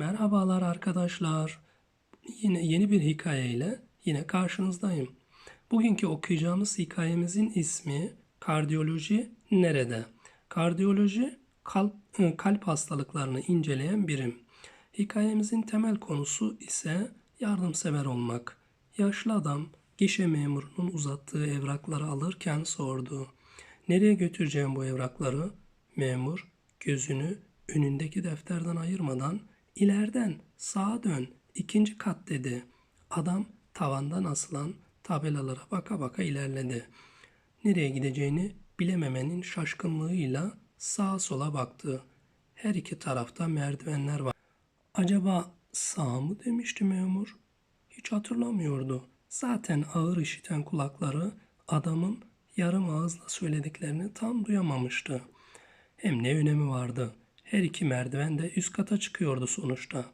Merhabalar arkadaşlar. Yine yeni bir hikayeyle yine karşınızdayım. Bugünkü okuyacağımız hikayemizin ismi Kardiyoloji Nerede? Kardiyoloji kalp, ıı, kalp hastalıklarını inceleyen birim. Hikayemizin temel konusu ise yardımsever olmak. Yaşlı adam gişe memurunun uzattığı evrakları alırken sordu. Nereye götüreceğim bu evrakları? Memur gözünü önündeki defterden ayırmadan ileriden sağa dön ikinci kat dedi. Adam tavandan asılan tabelalara baka baka ilerledi. Nereye gideceğini bilememenin şaşkınlığıyla sağa sola baktı. Her iki tarafta merdivenler var. Acaba sağ mı demişti memur? Hiç hatırlamıyordu. Zaten ağır işiten kulakları adamın yarım ağızla söylediklerini tam duyamamıştı. Hem ne önemi vardı? Her iki merdiven de üst kata çıkıyordu sonuçta.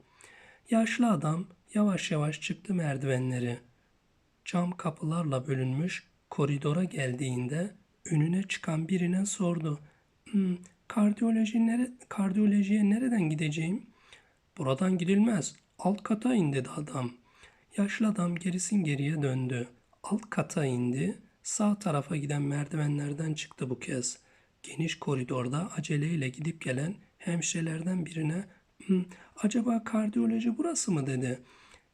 Yaşlı adam yavaş yavaş çıktı merdivenleri. Cam kapılarla bölünmüş koridora geldiğinde önüne çıkan birine sordu. "Hmm, kardiyoloji nere kardiyolojiye nereden gideceğim? Buradan gidilmez. Alt kata in dedi adam. Yaşlı adam gerisin geriye döndü. Alt kata indi. Sağ tarafa giden merdivenlerden çıktı bu kez. Geniş koridorda aceleyle gidip gelen hemşirelerden birine "Hmm, acaba kardiyoloji burası mı dedi.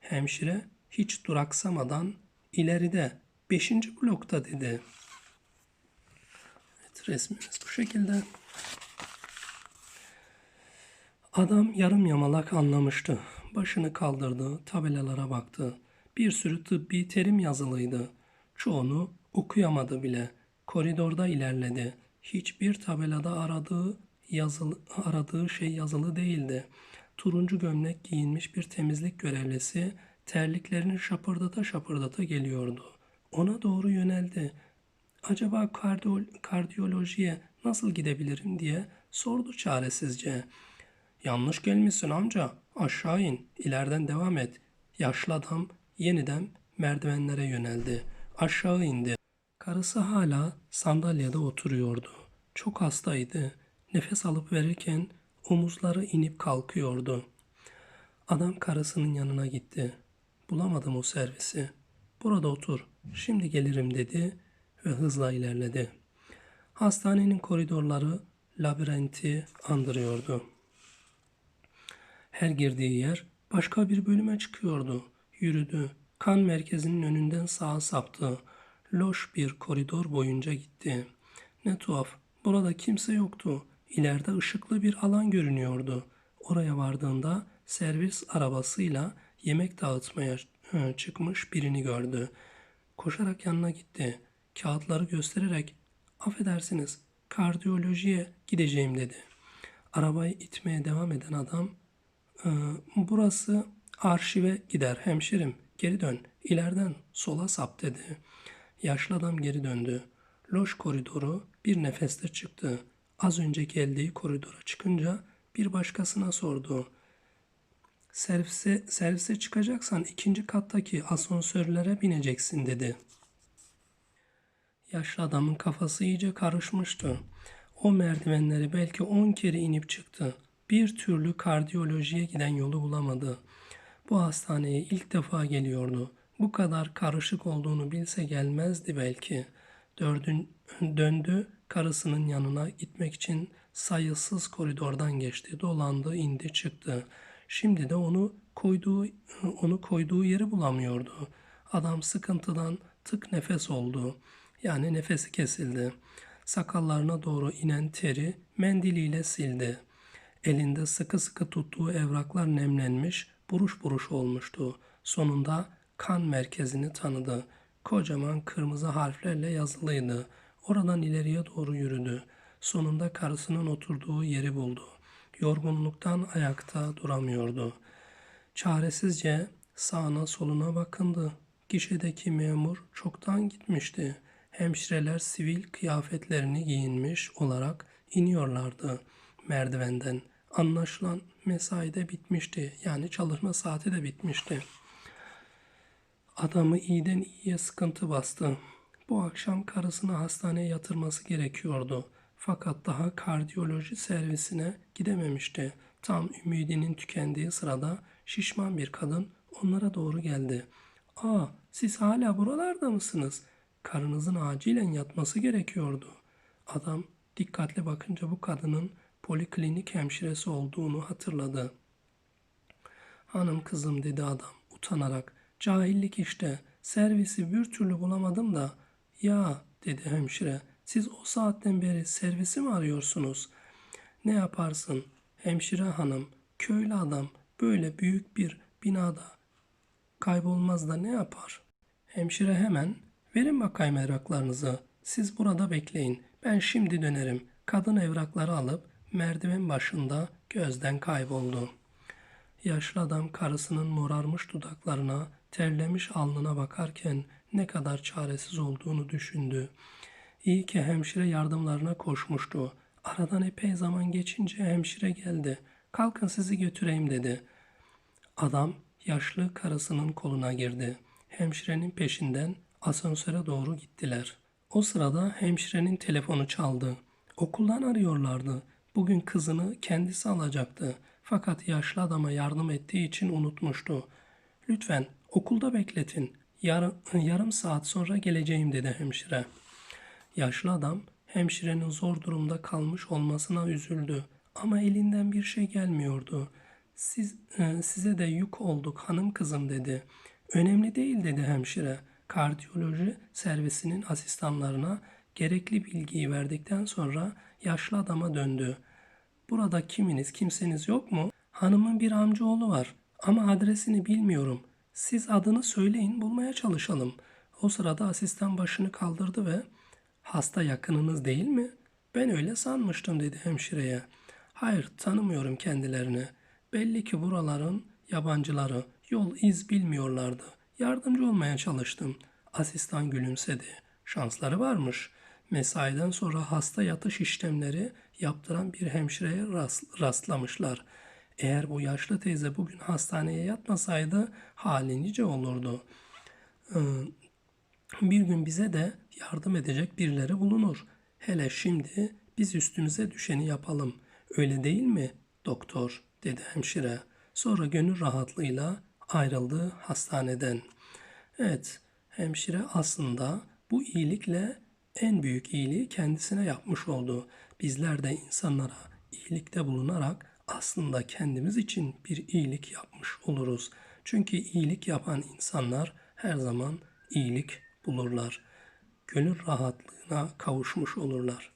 Hemşire hiç duraksamadan ileride 5. blokta dedi. Evet resmimiz bu şekilde. Adam yarım yamalak anlamıştı. Başını kaldırdı, tabelalara baktı. Bir sürü tıbbi terim yazılıydı. Çoğunu okuyamadı bile. Koridorda ilerledi. Hiçbir tabelada aradığı yazılı, aradığı şey yazılı değildi. Turuncu gömlek giyinmiş bir temizlik görevlisi terliklerini şapırdata şapırdata geliyordu. Ona doğru yöneldi. Acaba kardiyo- kardiyolojiye nasıl gidebilirim diye sordu çaresizce. Yanlış gelmişsin amca. Aşağı in. İleriden devam et. Yaşlı adam yeniden merdivenlere yöneldi. Aşağı indi. Karısı hala sandalyede oturuyordu. Çok hastaydı. Nefes alıp verirken omuzları inip kalkıyordu. Adam karısının yanına gitti. Bulamadım o servisi. Burada otur. Şimdi gelirim dedi ve hızla ilerledi. Hastanenin koridorları labirenti andırıyordu. Her girdiği yer başka bir bölüme çıkıyordu. Yürüdü. Kan merkezinin önünden sağa saptı. Loş bir koridor boyunca gitti. Ne tuhaf. Burada kimse yoktu. İleride ışıklı bir alan görünüyordu. Oraya vardığında servis arabasıyla yemek dağıtmaya e, çıkmış birini gördü. Koşarak yanına gitti. Kağıtları göstererek affedersiniz kardiyolojiye gideceğim dedi. Arabayı itmeye devam eden adam "Ee, burası arşive gider hemşerim geri dön ileriden sola sap dedi. Yaşlı adam geri döndü. Loş koridoru bir nefeste çıktı. Az önce geldiği koridora çıkınca bir başkasına sordu. Servise, servise çıkacaksan ikinci kattaki asansörlere bineceksin dedi. Yaşlı adamın kafası iyice karışmıştı. O merdivenleri belki on kere inip çıktı. Bir türlü kardiyolojiye giden yolu bulamadı. Bu hastaneye ilk defa geliyordu. Bu kadar karışık olduğunu bilse gelmezdi belki. Dördün, döndü karısının yanına gitmek için sayısız koridordan geçti, dolandı, indi, çıktı. Şimdi de onu koyduğu onu koyduğu yeri bulamıyordu. Adam sıkıntıdan tık nefes oldu. Yani nefesi kesildi. Sakallarına doğru inen teri mendiliyle sildi. Elinde sıkı sıkı tuttuğu evraklar nemlenmiş, buruş buruş olmuştu. Sonunda kan merkezini tanıdı. Kocaman kırmızı harflerle yazılıydı. Oradan ileriye doğru yürüdü. Sonunda karısının oturduğu yeri buldu. Yorgunluktan ayakta duramıyordu. Çaresizce sağına soluna bakındı. Gişedeki memur çoktan gitmişti. Hemşireler sivil kıyafetlerini giyinmiş olarak iniyorlardı merdivenden. Anlaşılan mesai de bitmişti. Yani çalışma saati de bitmişti. Adamı iyiden iyiye sıkıntı bastı. Bu akşam karısını hastaneye yatırması gerekiyordu. Fakat daha kardiyoloji servisine gidememişti. Tam ümidinin tükendiği sırada şişman bir kadın onlara doğru geldi. ''Aa, siz hala buralarda mısınız? Karınızın acilen yatması gerekiyordu.'' Adam dikkatli bakınca bu kadının poliklinik hemşiresi olduğunu hatırladı. Hanım kızım dedi adam utanarak. Cahillik işte. Servisi bir türlü bulamadım da. Ya dedi hemşire. Siz o saatten beri servisi mi arıyorsunuz? Ne yaparsın? Hemşire hanım, köylü adam böyle büyük bir binada kaybolmaz da ne yapar? Hemşire hemen verin bakayım evraklarınızı. Siz burada bekleyin. Ben şimdi dönerim. Kadın evrakları alıp merdiven başında gözden kayboldu. Yaşlı adam karısının morarmış dudaklarına, terlemiş alnına bakarken ne kadar çaresiz olduğunu düşündü. İyi ki hemşire yardımlarına koşmuştu. Aradan epey zaman geçince hemşire geldi. Kalkın sizi götüreyim dedi. Adam yaşlı karısının koluna girdi. Hemşirenin peşinden asansöre doğru gittiler. O sırada hemşirenin telefonu çaldı. Okuldan arıyorlardı. Bugün kızını kendisi alacaktı. Fakat yaşlı adama yardım ettiği için unutmuştu. Lütfen okulda bekletin. Yarım, yarım saat sonra geleceğim dedi hemşire. Yaşlı adam hemşirenin zor durumda kalmış olmasına üzüldü ama elinden bir şey gelmiyordu. Siz e, size de yük olduk hanım kızım dedi. Önemli değil dedi hemşire. Kardiyoloji servisinin asistanlarına gerekli bilgiyi verdikten sonra yaşlı adama döndü. Burada kiminiz kimseniz yok mu? Hanımın bir amcaoğlu var ama adresini bilmiyorum. Siz adını söyleyin bulmaya çalışalım. O sırada asistan başını kaldırdı ve hasta yakınınız değil mi? Ben öyle sanmıştım dedi hemşireye. Hayır tanımıyorum kendilerini. Belli ki buraların yabancıları yol iz bilmiyorlardı. Yardımcı olmaya çalıştım. Asistan gülümsedi. Şansları varmış. Mesaiden sonra hasta yatış işlemleri yaptıran bir hemşireye rast- rastlamışlar. Eğer bu yaşlı teyze bugün hastaneye yatmasaydı hali nice olurdu. Ee, bir gün bize de yardım edecek birileri bulunur. Hele şimdi biz üstümüze düşeni yapalım. Öyle değil mi doktor dedi hemşire. Sonra gönül rahatlığıyla ayrıldı hastaneden. Evet hemşire aslında bu iyilikle en büyük iyiliği kendisine yapmış oldu. Bizler de insanlara iyilikte bulunarak aslında kendimiz için bir iyilik yapmış oluruz. Çünkü iyilik yapan insanlar her zaman iyilik bulurlar. Gönül rahatlığına kavuşmuş olurlar.